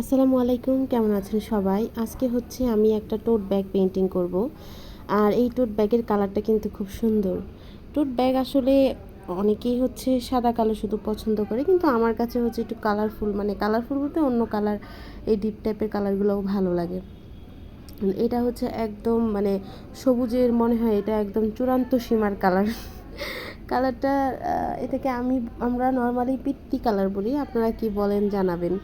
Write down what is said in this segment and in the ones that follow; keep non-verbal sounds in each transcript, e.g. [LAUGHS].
আসসালামু আলাইকুম, কেমন আছেন সবাই? আজকে হচ্ছে আমি একটা টোট ব্যাগ পেন্টিং করব। আর এই টোট ব্যাগের কালারটা কিন্তু খুব সুন্দর। টোট ব্যাগ আসলে অনেকেই হচ্ছে সাদা কালো শুধু পছন্দ করে, কিন্তু আমার কাছে হচ্ছে একটু কালারফুল মানে কালারফুল বলতে অন্য কালার এই ডিপ টাইপের কালারগুলোও ভালো লাগে। এটা হচ্ছে একদম মানে সবুজের মনে হয়, এটা একদম চূড়ান্ত সীমার কালার কালারটা এটাকে আমি, আমরা নর্মালি পিত্তি কালার বলি, আপনারা কি বলেন জানাবেন।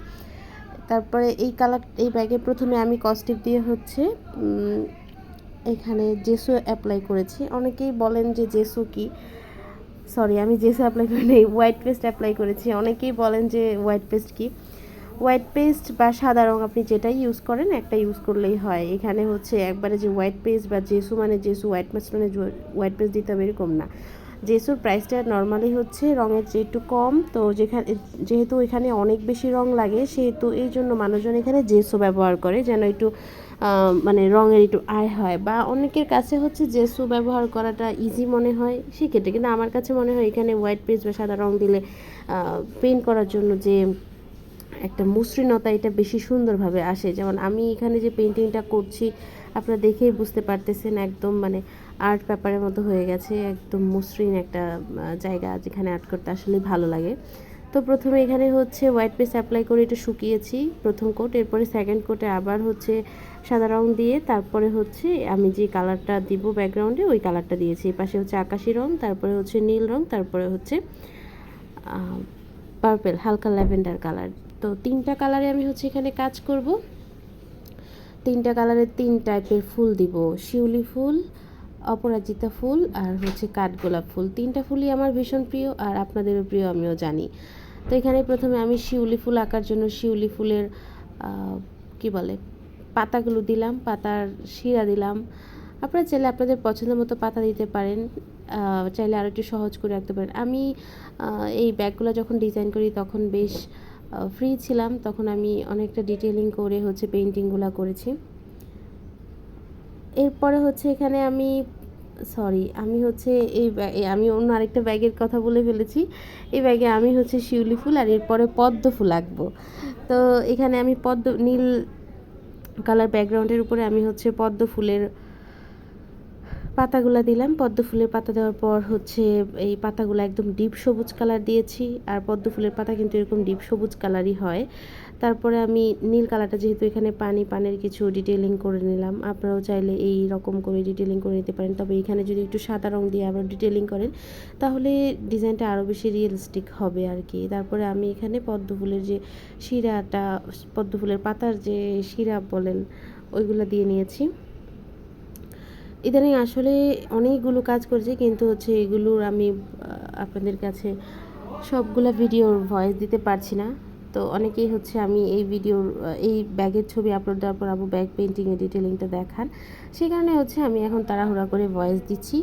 তারপরে এই কালার এই ব্যাগে প্রথমে আমি কস্টিপ দিয়ে হচ্ছে এখানে জেসো অ্যাপ্লাই করেছি। অনেকেই বলেন যে জেসো কি? সরি আমি জেসো অ্যাপ্লাই করি নেই হোয়াইট পেস্ট অ্যাপ্লাই করেছি। অনেকেই বলেন যে হোয়াইট পেস্ট কি? হোয়াইট পেস্ট বা সাদা রঙ আপনি যেটাই ইউজ করেন, একটা ইউজ করলেই হয়। এখানে হচ্ছে একবারে যে হোয়াইট পেস্ট বা জেসু মানে জেসু হোয়াইট পেস্ট মানে হোয়াইট পেস্ট দিতে হবে এরকম না। জেসুর প্রাইসটা নর্মালি হচ্ছে রঙের যে একটু কম, তো যেখানে, যেহেতু এখানে অনেক বেশি রং লাগে, সেহেতু এই জন্য মানুষজন এখানে জেসো ব্যবহার করে, যেন একটু মানে রঙের একটু আয় হয়। বা অনেকের কাছে হচ্ছে জেসু ব্যবহার করাটা ইজি মনে হয়, সেক্ষেত্রে কিন্তু আমার কাছে মনে হয় এখানে হোয়াইট পেজ বা সাদা রং দিলে পেন্ট করার জন্য যে একটা মসৃণতা এটা বেশি সুন্দরভাবে আসে। যেমন আমি এখানে যে পেন্টিংটা করছি, আপনারা দেখেই বুঝতে পারতেছেন একদম মানে আর্ট পেপারের মতো হয়ে গেছে, একদম মসৃণ একটা জায়গা যেখানে আর্ট করতে আসলে ভালো লাগে। তো প্রথমে এখানে হচ্ছে হোয়াইট পেস অ্যাপ্লাই করে এটা শুকিয়েছি, প্রথম কোট, এরপরে সেকেন্ড কোটে আবার হচ্ছে সাদা রং দিয়ে, তারপরে হচ্ছে আমি যে কালারটা দিব ব্যাকগ্রাউন্ডে, ওই কালারটা দিয়েছি। পাশে হচ্ছে আকাশি রং, তারপরে হচ্ছে নীল রং, তারপরে হচ্ছে পার্পেল হালকা ল্যাভেন্ডার কালার। তো তিনটা কালারে আমি হচ্ছে এখানে কাজ করব। তিনটা কালারের তিন টাইপের ফুল দিব, শিউলি ফুল অপরাজিতা ফুল আর হচ্ছে কাঠগোলাপ ফুল। তিনটা ফুলই আমার ভীষণ প্রিয় আর আপনাদেরও প্রিয়, আমিও জানি। তো এখানে প্রথমে আমি শিউলি ফুল আঁকার জন্য শিউলি ফুলের কি বলে, পাতাগুলো দিলাম, পাতার শিরা দিলাম। আপনারা চাইলে আপনাদের পছন্দ মতো পাতা দিতে পারেন চাইলে আরও একটু সহজ করে রাখতে পারেন। আমি এই ব্যাগগুলো যখন ডিজাইন করি তখন বেশ ফ্রি ছিলাম, তখন আমি অনেকটা ডিটেলিং করে হচ্ছে পেন্টিংগুলো করেছি। এরপরে হচ্ছে এখানে আমি সরি, আমি হচ্ছে এই আমি অন্য আরেকটা ব্যাগের কথা বলে ফেলেছি। এই ব্যাগে আমি হচ্ছে শিউলি ফুল আর এরপরে পদ্ম ফুল আঁকবো। তো এখানে আমি পদ্ম, নীল কালার ব্যাকগ্রাউন্ডের উপরে আমি হচ্ছে পদ্ম ফুলের পাতাগুলো দিলাম। পদ্ম ফুলের পাতা দেওয়ার পর হচ্ছে এই পাতাগুলো একদম ডিপ সবুজ কালার দিয়েছি। আর পদ্ম ফুলের পাতা কিন্তু এরকম ডিপ সবুজ কালারই হয়। তারপরে আমি নীল কালারটা যেহেতু এখানে পানি, পানের কিছু ডিটেলিং করে নিলাম। আপনারাও চাইলে এই রকম করে ডিটেলিং করে নিতে পারেন। তবে এখানে যদি একটু সাদা রং দিয়ে আবার ডিটেলিং করেন, তাহলে ডিজাইনটা আরও বেশি রিয়েলিস্টিক হবে আর কি তারপরে আমি এখানে পদ্ম ফুলের যে শিরাটা, পদ্ম ফুলের পাতার যে শিরা বলেন, ওইগুলো দিয়ে নিয়েছি। ইদানিং আসলে অনেকগুলো কাজ করছি, কিন্তু হচ্ছে এগুলোর আমি আপনাদের কাছে সবগুলা ভিডিওর ভয়েস দিতে পারছি না। তো অনেকেই হচ্ছে আমি এই ভিডিওর এই ব্যাগের ছবি আপলোড দেওয়ার পর আবু ব্যাগ পেন্টিংয়ের ডিটেলিংটা দেখান। সেই কারণে হচ্ছে আমি এখন তাড়াহুড়া করে ভয়েস দিচ্ছি।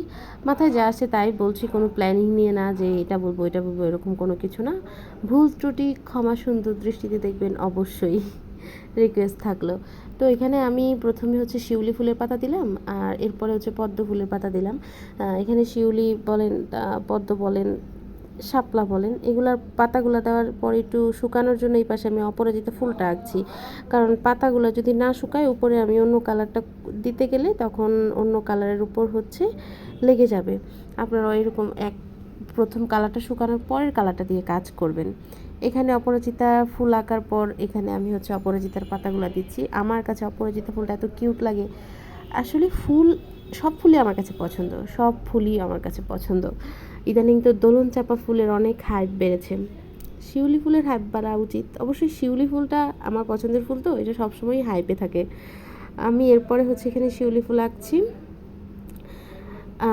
মাথায় যা আসে তাই বলছি, কোনো প্ল্যানিং নিয়ে না যে এটা বলব এটা বলব, এরকম কোনো কিছু না। ভুল ত্রুটি, ক্ষমা সুন্দর দৃষ্টিতে দেখবেন অবশ্যই [LAUGHS] রিকোয়েস্ট থাকল। তো এখানে আমি প্রথমে হচ্ছে শিউলি ফুলের পাতা দিলাম, আর এরপরে হচ্ছে পদ্ম ফুলের পাতা দিলাম। এখানে শিউলি বলেন পদ্ম বলেন, শাপলা বলেন, এগুলার পাতাগুলো দেওয়ার পর একটু শুকানোর জন্য এই পাশে আমি অপরাজিতা ফুলটা আঁকছি। কারণ পাতাগুলো যদি না শুকায়, উপরে আমি অন্য কালারটা দিতে গেলে তখন অন্য কালারের উপর হচ্ছে লেগে যাবে। আপনারা এরকম এক প্রথম কালারটা শুকানোর পরের কালারটা দিয়ে কাজ করবেন। এখানে অপরাজিতা ফুল আঁকার পর এখানে আমি হচ্ছে অপরাজিতার পাতাগুলো দিচ্ছি। আমার কাছে অপরাজিতা ফুলটা এত কিউট লাগে। আসলে ফুল সব ফুলই আমার কাছে পছন্দ, সব ফুলই আমার কাছে পছন্দ। ইদানিং তো দোলন চাপা ফুলের অনেক হাইপ বেড়েছে। শিউলি ফুলের হাইপ বাড়া উচিত। অবশ্যই শিউলি ফুলটা আমার পছন্দের ফুল তো, এটা সবসময়ই হাইপে থাকে। আমি এরপরে হচ্ছে এখানে শিউলি ফুল আঁকছি।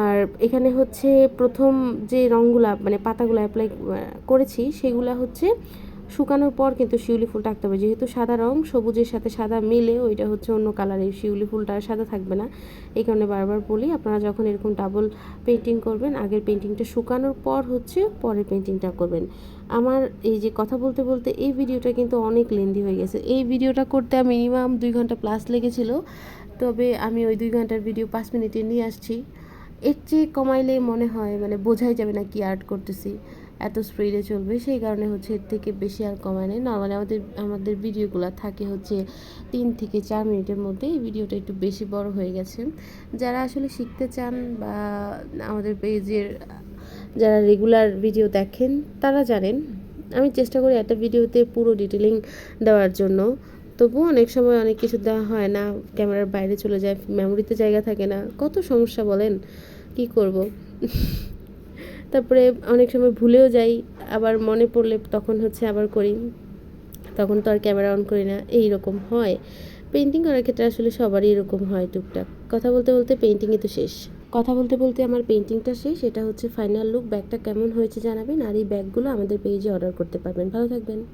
আর এখানে হচ্ছে প্রথম যে রঙগুলা মানে পাতাগুলো অ্যাপ্লাই করেছি, সেগুলো হচ্ছে শুকানোর পর কিন্তু শিউলি ফুলটা আঁকতে হবে। যেহেতু সাদা রং, সবুজের সাথে সাদা মিলে ওইটা হচ্ছে অন্য কালারের শিউলি ফুলটা আর সাদা থাকবে না। এই কারণে বারবার বলি, আপনারা যখন এরকম ডাবল পেন্টিং করবেন, আগের পেন্টিংটা শুকানোর পর হচ্ছে পরের পেন্টিংটা করবেন। আমার এই যে কথা বলতে বলতে এই ভিডিওটা কিন্তু অনেক লেন্দি হয়ে গেছে। এই ভিডিওটা করতে মিনিমাম দুই ঘণ্টা প্লাস লেগেছিল। তবে আমি ওই দুই ঘণ্টার ভিডিও পাঁচ মিনিটে নিয়ে আসছি। এর চেয়ে কমাইলে মনে হয় মানে বোঝাই যাবে না কি আর্ট করতেছি, এত স্পিডে চলবে, সেই কারণে হচ্ছে এর থেকে বেশি আর কমায় নেই। নর্মালি আমাদের আমাদের ভিডিওগুলো থাকে হচ্ছে তিন থেকে চার মিনিটের মধ্যে, এই ভিডিওটা একটু বেশি বড় হয়ে গেছে। যারা আসলে শিখতে চান বা আমাদের পেজের যারা রেগুলার ভিডিও দেখেন, তারা জানেন, আমি চেষ্টা করি একটা ভিডিওতে পুরো ডিটেলিং দেওয়ার জন্য। তবুও অনেক সময় অনেক কিছু দেওয়া হয় না ক্যামেরার বাইরে চলে যায় মেমোরিতে জায়গা থাকে না, কত সমস্যা বলেন? কি করব? তারপরে অনেক সময় ভুলেও যাই, আবার মনে পড়লে তখন হচ্ছে আবার করি। তখন তো আর ক্যামেরা অন করি না, এই রকম হয়। পেন্টিং করার ক্ষেত্রে আসলে সবারই এরকম হয় টুকটাক। কথা বলতে বলতে পেন্টিংই তো শেষ। কথা বলতে বলতে আমার পেন্টিংটা শেষ, এটা হচ্ছে ফাইনাল লুক ব্যাগটা কেমন হয়েছে জানাবেন, আর এই ব্যাগগুলো আমাদের পেজে অর্ডার করতে পারবেন। ভালো থাকবেন।